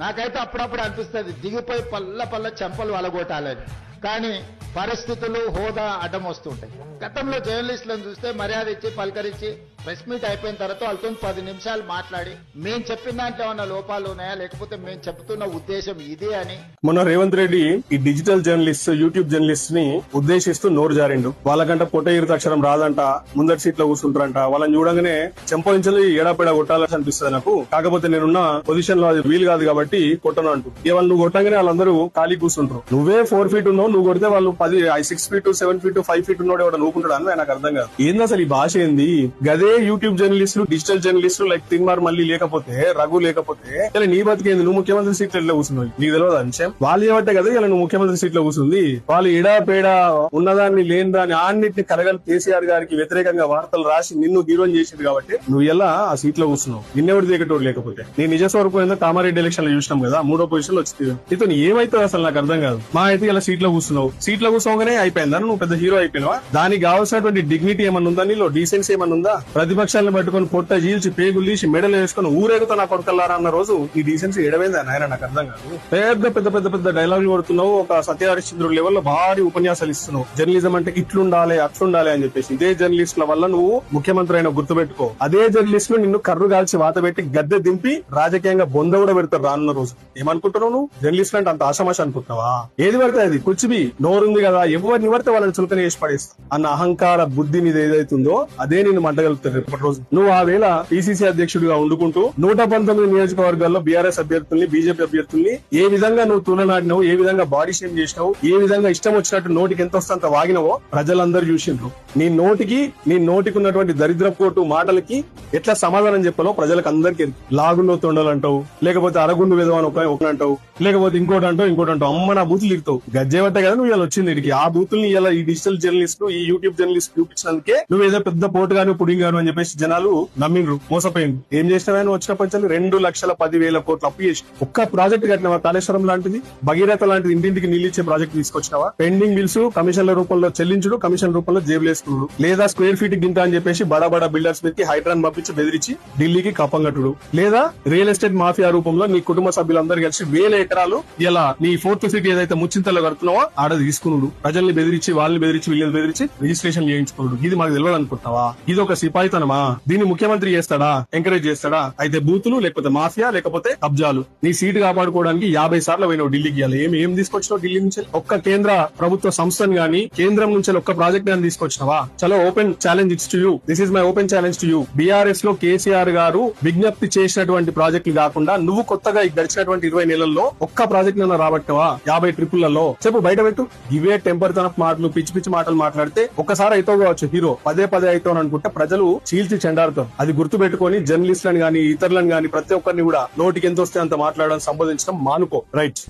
నాకైతే అప్పుడప్పుడు అనిపిస్తుంది దిగిపోయి పల్ల పల్ల చెంపలు అలగొట్టాలని కానీ పరిస్థితులు హోదా అడ్డం వస్తుంటాయి. గతంలో జర్నలిస్టులను చూస్తే మర్యాద ఇచ్చి పలకరించి ప్రెస్ మీట్ అయిపోయిన తర్వాత వాళ్ళతో పది నిమిషాలు మాట్లాడి మేము చెప్పిన దాంట్లో ఏమన్నా లోపాలు ఉన్నాయా? లేకపోతే మేము చెప్తున్న ఉద్దేశం ఇదే అని? మొన్న రేవంత్ రెడ్డి ఈ డిజిటల్ జర్నలిస్ట్ యూట్యూబ్ జర్నలిస్ట్ని ఉద్దేశిస్తూ నోరు జారిండు. వాళ్ళకంట పొట్ట ఇరుత అక్షరం రాదంట ముందటి సీట్లో కూర్చుంటారంట. వాళ్ళని చూడగానే చెంపలించలు ఏడాపేడా కొట్టాలని అనిపిస్తుంది నాకు. కాకపోతే నేనున్న పొజిషన్లో అది వీలు కాదు కాబట్టి కొట్టను అంటూ. ఇవాళ నువ్వు కొట్టగానే వాళ్ళందరూ ఖాళీ కూర్చుంటారు. నువ్వే ఫోర్ ఫీట్ ఉన్నావు నువ్వు కొడితే వాళ్ళు పది six feet seven feet five feet ఉన్నాడు ఎవడ నూకుంటాడు అని నాకు అర్థం కాదు. ఏంది అసలు ఈ భాష ఏంది? గదే యూట్యూబ్ జర్నలిస్టులు డిజిటల్ జర్నలిస్టులు లైక్ తిన్మార్ మళ్ళీ లేకపోతే రఘు లేకపోతే ఇలా నీ బతికేంది నువ్వు ముఖ్యమంత్రి సీట్లో కూర్చున్నావు? నీకు తెలియదు అంశం? వాళ్ళు ఏమంటే కదా ఇలా నువ్వు ముఖ్యమంత్రి సీట్లో కూర్చుంది. వాళ్ళు ఇడా పేడ ఉన్నదాన్ని లేని దాన్ని అన్నిటిని కలగలు కేసీఆర్ గారికి వ్యతిరేకంగా వార్తలు రాసి నిన్ను హీరోని చేసింది కాబట్టి నువ్వు ఎలా ఆ సీట్లో కూర్చున్నావు నిన్నెవరు దిగటోడు లేకపోతే? నేను నిజ స్వరూపం ఏందో కామారెడ్డి ఎలక్షన్లో చూసినాం కదా మూడో పొజిషన్లో వచ్చింది ఇతను ఏమైతే అసలు నాకు అర్థం కాదు. మా అయితే ఇలా సీట్లో కూర్చున్నావు. సీట్లో కూర్చోగానే అయిపోయిందా? నువ్వు పెద్ద హీరో అయిపోయినావా? దానికి కావాల్సినటువంటి డిగ్నిటీ ఏమన్నా ఉందా నీలో? డీసెన్సీ ఏమన్నా ఉందా? ప్రతిపక్షాలను పట్టుకొని పొట్ట చీల్చి పేగులు తీసి మెడలు వేసుకొని ఊరేగుతా నా కొడుకల్లారా అన్న రోజు ఈ డీసెన్సీ ఎడమైందా నాయన? నాకు అర్థం కాదు. పెద్ద పెద్ద పెద్ద పెద్ద డైలాగులు కొడుతున్నావు. ఒక సత్యహరిశ్చంద్రుడు లెవెల్లో భారీ ఉపన్యాసాలు ఇస్తున్నావు. జర్నలిజం అంటే ఇట్లుండాలి అట్లుండాలి అని చెప్పేసి. ఇదే జర్నలిస్టుల వల్ల నువ్వు ముఖ్యమంత్రి అయిన గుర్తుపెట్టుకో. అదే జర్నలిస్టులు నిన్ను కర్రు కాల్చి వాత పెట్టి గద్దె దింపి రాజకీయంగా బొంద కూడా పెడతారు రానున్న రోజు. ఏమనుకుంటున్నావు నువ్వు? జర్నలిస్ట్ అంటే అంత ఆశమాష అనుకుంటున్నావా? ఏది పడితే అది. కుచ్చిబి నోరుంది కదా. ఎవరిని పడితే వాళ్ళని చులకన చేసి పడేస్తా అన్న అహంకార బుద్ధి మీద ఏదైతుందో అదే నేను మంటగలుగుతారు రేపటి రోజు నువ్వు ఆ వేళ పిసిసి అధ్యక్షుడిగా ఉండుకుంటూ నూట పంతొమ్మిది నియోజకవర్గాల్లో బీఆర్ఎస్ అభ్యర్థుల్ని బీజేపీ అభ్యర్థుల్ని ఏ విధంగా నువ్వు తులనాడినావు ఏ విధంగా బాడీ షేమ్ చేసినావు ఏ విధంగా ఇష్టం వచ్చినట్టు నోటికి ఎంత వస్తే అంత వాగినవో ప్రజలందరూ చూసిండ్రు. నీ నోటికి నీ నోటికి ఉన్నటువంటి దరిద్ర కోటు మాటలకి ఎట్లా సమాధానం చెప్పాలో ప్రజలకు అందరికీ ఎరుకు. లాగుండో తొండలంటావు లేకపోతే అరగుండు విధవని ఒక ఒకటి అంటావు లేకపోతే ఇంకోటి అంటావు ఇంకోటి అంటావు అమ్మ నా బూతులు ఇరుతావు గజ్జేవట్టే కదా నువ్వు ఇలా వచ్చింది ఇడికి ఆ బూతుల్ని ఇలా ఈ డిజిటల్ జర్నలిస్ట్ ఈ యూట్యూబ్ జర్నలిస్ట్ చూపించినందుకే నువ్వు ఏదో పెద్ద పోటుగాను పుడింగాను అని చెప్పేసి జనాలు నమ్మిండ్రు. మోసపోయిండ్రు. ఏం చేసినావా వచ్చిన పంచాలు? రెండు లక్షల పది వేల కోట్లు అప్పు చేసి ఒక్క ప్రాజెక్ట్ కట్టినవా? కాళేశ్వరం లాంటిది భగీరథ లాంటిది ఇంటింటికి నీళ్ళు ఇచ్చే ప్రాజెక్ట్ తీసుకొచ్చినావా? పెండింగ్ బిల్స్ కమిషన్ల రూపంలో చెల్లించుడు కమిషన్ రూపంలో జేబులేసుకున్నాడు లేదా స్క్వేర్ ఫీట్ గింత అని చెప్పేసి బడా బడా బిల్డర్స్ మీదకి హైడ్రాన్ పంపించి బెదిరించి ఢిల్లీకి కప్పం లేదా రియల్ ఎస్టేట్ మాఫియా రూపంలో నీ కుటుంబ సభ్యులందరూ కలిసి వేల ఎకరాలు ఇలా నీ ఫోర్త్ సిటీ ఏదైతే ముచ్చింతలో కడుతున్నావో ఆడ తీసుకున్నాడు ప్రజల్ని బెదిరించి వాళ్ళని బెదిరించి వీళ్ళని బెదిరించి రిజిస్ట్రేషన్ చేయించుకున్నాడు ఇది మాకు తెలియదు ఇది ఒక సిపాయితనమా దీన్ని ముఖ్యమంత్రి చేస్తాడా? ఎంకరేజ్ చేస్తాడా? అయితే బూతులు లేకపోతే మాఫియా లేకపోతే కబ్జాలు. నీ సీటు కాపాడుకోవడానికి యాభై సార్లు పోయినావు ఢిల్లీకి ఏమి ఏం తీసుకొచ్చినావు ఢిల్లీ నుంచి? ఒక్క కేంద్ర ప్రభుత్వ సంస్థను గానీ కేంద్రం నుంచి ఒక్క ప్రాజెక్ట్ గానీ తీసుకొచ్చినావా? చలో open challenge it's to you. This is my open challenge to you. బీఆర్ఎస్లో కేసీఆర్ గారు విజ్ఞప్తి చేసినటువంటి ప్రాజెక్టులు కాకుండా నువ్వు కొత్తగా గడిచినటువంటి ఇరవై నెలల్లో ఒక్క ప్రాజెక్ట్ నన్ను రాబట్టవా? యాభై ట్రిపుల్లలో. చెప్పు బయట పెట్టు. ఇవే టెంపర్ తన మాటలు పిచ్చి పిచ్చి మాటలు మాట్లాడితే ఒకసారి అయితే కావచ్చు హీరో. పదే పదే అయితే అనుకుంటే ప్రజలు చీల్చి చెండారుతాం అది గుర్తు పెట్టుకొని జర్నలిస్టులను గాని ఇతరులను గాని ప్రతి ఒక్కరిని కూడా నోటికి ఎంత వస్తే అంత మాట్లాడడం సంబోధించడం మానుకో. రైట్.